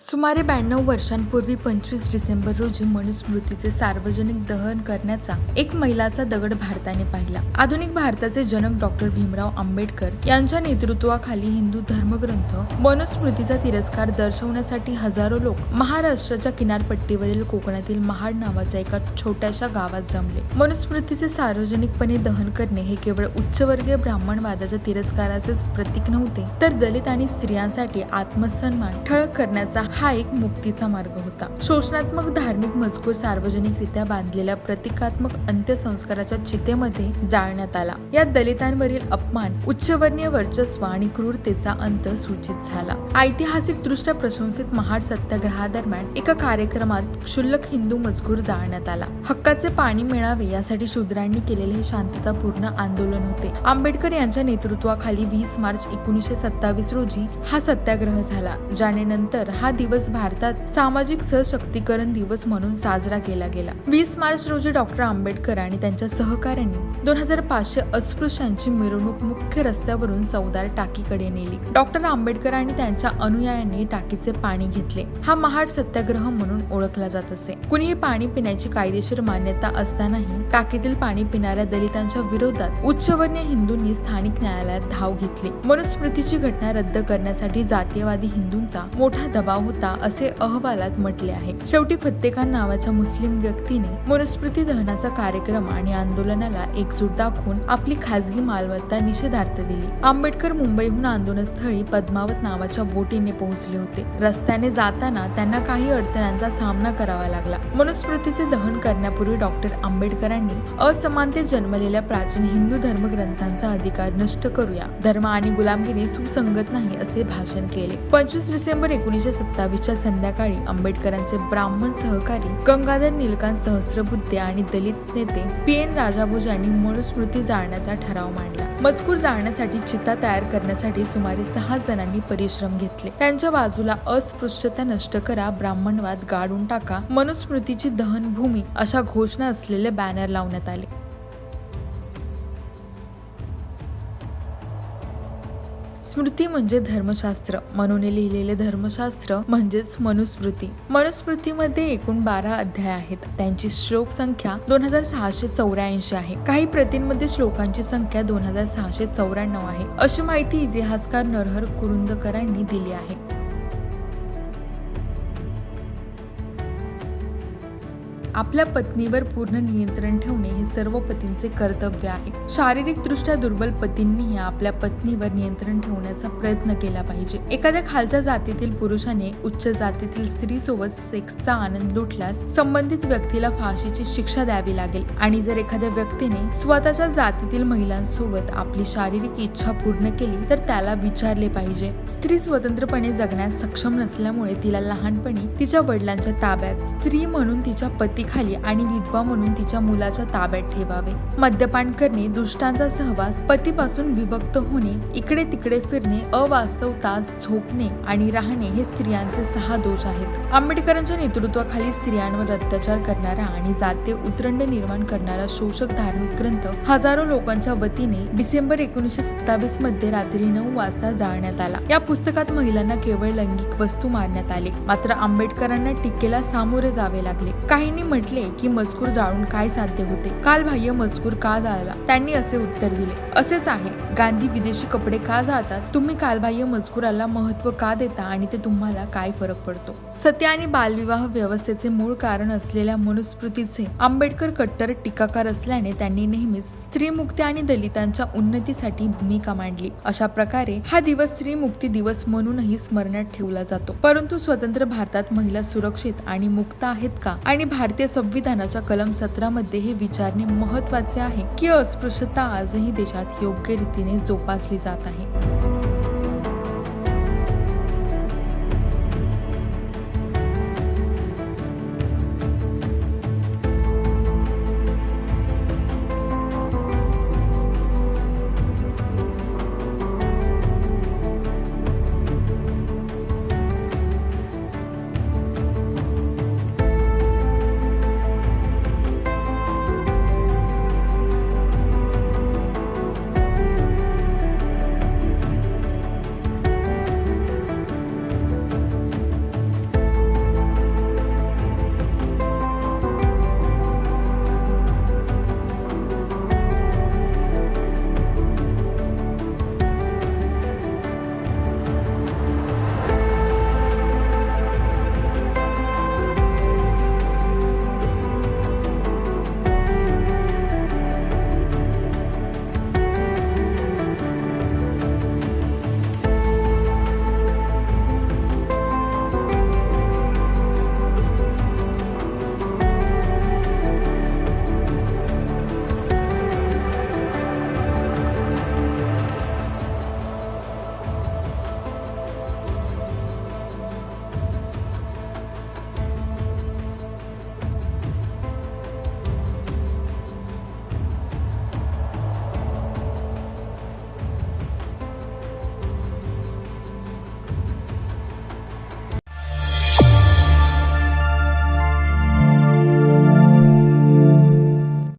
सुमारे ब्याण्णव वर्षांपूर्वी पंचवीस डिसेंबर रोजी मनुस्मृतीचे सार्वजनिक दहन करण्याचा एक मैलाचा दगड भारताने पाहिला. आधुनिक भारताचे जनक डॉक्टर भीमराव आंबेडकर यांच्या नेतृत्वाखाली हिंदू धर्मग्रंथ मनुस्मृतीचा तिरस्कार दर्शवण्यासाठी हजारो लोक महाराष्ट्राच्या किनारपट्टीवरील कोकणातील महाड नावाच्या एका छोट्याशा गावात जमले. मनुस्मृतीचे सार्वजनिकपणे दहन करणे हे केवळ उच्चवर्गीय ब्राह्मणवादाच्या तिरस्काराचेच प्रतीक नव्हते तर दलित आणि स्त्रियांसाठी आत्मसन्मान ठळक करण्याचा हा एक मुक्तीचा मार्ग होता. शोषणात्मक धार्मिक मजकूर सार्वजनिकरित्या बांधलेल्या प्रतिकात्मक अंत्यसंस्काराच्या चितेमध्ये जाळण्यात आला. या दलितांवरील अपमान उच्चवर्णीय वर्चस्व आणि क्रूरतेचा अंत सूचित झाला. ऐतिहासिक दृष्ट्या प्रशंसित महाड सत्याग्रहादरम्यान एका कार्यक्रमात क्षुल्लक हिंदू मजकूर जाळण्यात आला. हक्काचे पाणी मिळावे यासाठी शूद्रांनी केलेले हे शांततापूर्ण आंदोलन होते. आंबेडकर यांच्या नेतृत्वाखाली वीस मार्च एकोणीसशे सत्तावीस रोजी हा सत्याग्रह झाला ज्याने नंतर हा दिवस भारतात सामाजिक सशक्तीकरण दिवस म्हणून साजरा केला गेला. वीस मार्च रोजी डॉक्टर आंबेडकर आणि त्यांच्या सहकाऱ्यांनी दोन हजार पाचशे अस्पृश्यांची मिरवणूक मुख्य रस्त्यावरून चौदार टाकीकडे नेली. डॉक्टर आंबेडकर आणि त्यांच्या अनुयायांनी टाकीचे पाणी घेतले. हा महाड सत्याग्रह म्हणून ओळखला जात असे. कुणीही पाणी पिण्याची कायदेशीर मान्यता असतानाही टाकीतील पाणी पिणाऱ्या दलितांच्या विरोधात उच्चवर्णीय हिंदूंनी स्थानिक न्यायालयात धाव घेतली. मनुस्मृतीची घटना रद्द करण्यासाठी जातीयवादी हिंदूंचा मोठा दबाव होता असे अहवालात म्हटले आहे. शेवटी फत्तेखान नावाच्या मुस्लिम व्यक्तीने मनुस्मृती दहनाचा कार्यक्रम आणि आंदोलनाला एकजूट दाखवून आपली खासगी मालमत्ता निषेधार्थ दिली. आंबेडकर मुंबईहून आंदोलनस्थळी पद्मावत नावाच्या बोटीने पोहोचले होते. रस्त्याने जाताना त्यांना काही अडथळ्यांचा सामना करावा लागला. मनुस्मृतीचे दहन करण्यापूर्वी डॉक्टर आंबेडकरांनी असमानतेत जन्मलेल्या प्राचीन हिंदू धर्मग्रंथांचा अधिकार नष्ट करूया. धर्म आणि गुलामगिरी सुसंगत नाही असे भाषण केले. पंचवीस डिसेंबर एकोणीसशे सत्तावीसच्या संध्याकाळी आंबेडकरांचे ब्राह्मण सहकारी गंगाधर नीलकांत सहस्रबुद्धे आणि दलित नेते पी एन राजाभोज यांनी मनुस्मृती जाळण्याचा ठराव मांडला. मजकूर जाळण्यासाठी चिता तयार करण्यासाठी सुमारे सहा जणांनी परिश्रम घेतले. त्यांच्या बाजूला अस्पृश्यता नष्ट करा ब्राह्मणवाद गाडून टाका मनुस्मृतीची दहन भूमी अशा घोषणा असलेले बॅनर लावण्यात आले. स्मृती म्हणजे धर्मशास्त्र. मनूने लिहिलेले धर्मशास्त्र म्हणजेच मनुस्मृती. मनुस्मृतीमध्ये एकूण बारा अध्याय आहेत. त्यांची श्लोक संख्या दोन हजार सहाशे चौऱ्याऐंशी आहे. काही प्रतींमध्ये श्लोकांची संख्या दोन हजार सहाशे चौऱ्याण्णव आहे. अशी माहिती इतिहासकार नरहर कुरुंदकरांनी दिली आहे. आपल्या पत्नीवर पूर्ण नियंत्रण ठेवणे हे सर्व पतींचे कर्तव्य आहे. शारीरिक दृष्ट्या दुर्बल पतींनीही आपल्या पत्नीवर नियंत्रण ठेवण्याचा प्रयत्न केला पाहिजे. एखाद्या खालच्या जातीतील पुरुषाने उच्च जातीतील स्त्री सोबत सेक्सचा आनंद लुटल्यास संबंधित व्यक्तीला फाशीची शिक्षा द्यावी लागेल. आणि जर एखाद्या व्यक्तीने स्वतःच्या जातीतील महिलांसोबत आपली शारीरिक इच्छा पूर्ण केली तर त्याला विचारले पाहिजे. स्त्री स्वतंत्रपणे जगण्यास सक्षम नसल्यामुळे तिला लहानपणी तिच्या वडिलांच्या ताब्यात स्त्री म्हणून तिच्या पती खाली आणि विधवा म्हणून तिच्या मुलाच्या ताब्यात ठेवावे. मद्यपान करणे दुष्टांचा सहवास पतीपासून विभक्त होणे इकडे तिकडे फिरणे अवास्तवता झोपणे आणि राहणे हे स्त्रियांचे सहा दोष आहेत. आंबेडकरांच्या नेतृत्वाखाली स्त्रियांवर अत्याचार करणारा आणि जाते उतरंड निर्माण करणारा शोषक धार्मिक ग्रंथ हजारो लोकांच्या वतीने डिसेंबर एकोणीसशे सत्तावीसमध्ये रात्री नऊ वाजता जाळण्यात आला. या पुस्तकात महिलांना केवळ लैंगिक वस्तू मारण्यात आले मात्र आंबेडकरांना टीकेला सामोरे जावे लागले. काहींनी म्हटले की मजकूर जाळून काय साध्य होते? कालबाह्य मजकूर का जाळला? त्यांनी असे उत्तर दिले. असेच आहे. गांधी विदेशी कपडे का जाळतात? तुम्ही कालबाह्य मजकुराला महत्त्व का देता आणि ते तुम्हाला काय फरक पडतो? सत्य आणि बालविवाह व्यवस्थेचे मूळ कारण असलेल्या मनुस्मृतीचे आंबेडकर कट्टर टीकाकार असल्याने त्यांनी नेहमीच स्त्रीमुक्ती आणि दलितांच्या उन्नतीसाठी भूमिका मांडली. अशा प्रकारे हा दिवस स्त्रीमुक्ती दिवस म्हणूनही स्मरणात ठेवला जातो. परंतु स्वतंत्र भारतात महिला सुरक्षित आणि मुक्त आहेत का? आणि भारतीय भारतीय संविधानाच्या कलम सतरामध्ये हे विचारणे महत्त्वाचे आहे. की अस्पृश्यता आजही देशात योग्य रीतीने जोपासली जात आहे.